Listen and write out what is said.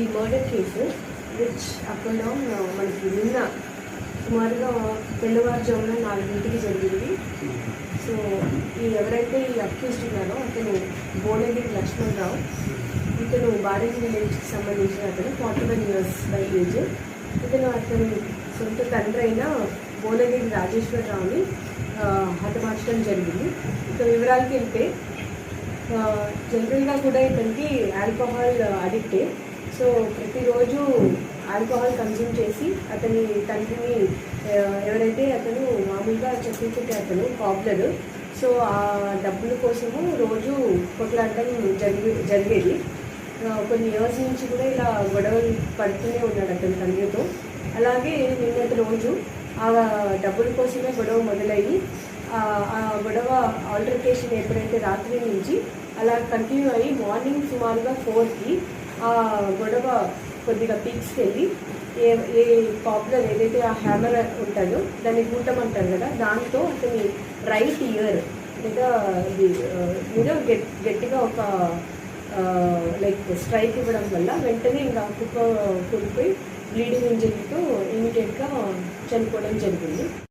ఈ murder case which అక్కడ మనకి నిన్న సుమారుగా తెల్లవారుజామున నాలుగింటికి జరిగింది. సో ఈ ఎవరైతే ఈ అక్యూజ్డ్ ఉన్నారో అతను బోనగిరి లక్ష్మణ్ రావు. ఇతను బారెన్ విలేజ్కి సంబంధించిన అతను forty one years by age ఇతను అతని సొంత తండ్రి అయిన బోనగిరి రాజేశ్వరరావుని హతమార్చడం జరిగింది. ఇక వివరాలకి వెళ్తే జనరల్గా కూడా ఇతనికి ఆల్కహాల్ అడిక్టే uh, సో ప్రతిరోజు ఆల్కహాల్ కన్జ్యూమ్ చేసి అతని తండ్రిని ఎవరైతే అతను మామూలుగా చెప్పించుకుంటే అతను పాపులర్ సో ఆ డబ్బుల కోసము రోజు కొట్లాడటం జరిగి జరిగేది. కొన్ని ఇయర్స్ నుంచి కూడా ఇలా గొడవలు పడుతూనే ఉన్నాడు అతని తండ్రితో. అలాగే నిన్నటి రోజు ఆ డబ్బుల కోసమే గొడవ మొదలయ్యి ఆ ఆ గొడవ ఆల్టర్కేషన్ ఎప్పుడైతే రాత్రి నుంచి అలా కంటిన్యూ అయ్యి మార్నింగ్ సుమారుగా ఫోర్కి ఆ గొడవ కొద్దిగా పీక్స్కెళ్ళి ఏ ఏ పాపులర్ ఏదైతే ఆ హ్యామర్ ఉంటుందో దాన్ని గూటం అంటారు కదా దాంతో అతని రైట్ ఇయర్ లేదా ఇది మీద గట్ గట్టిగా ఒక లైక్ స్ట్రైక్ ఇవ్వడం వల్ల వెంటనే ఇంకా కుక్క కూలిపోయి బ్లీడింగ్ ఇంజరీతో ఇమీడియట్గా చనిపోవడం జరిగింది.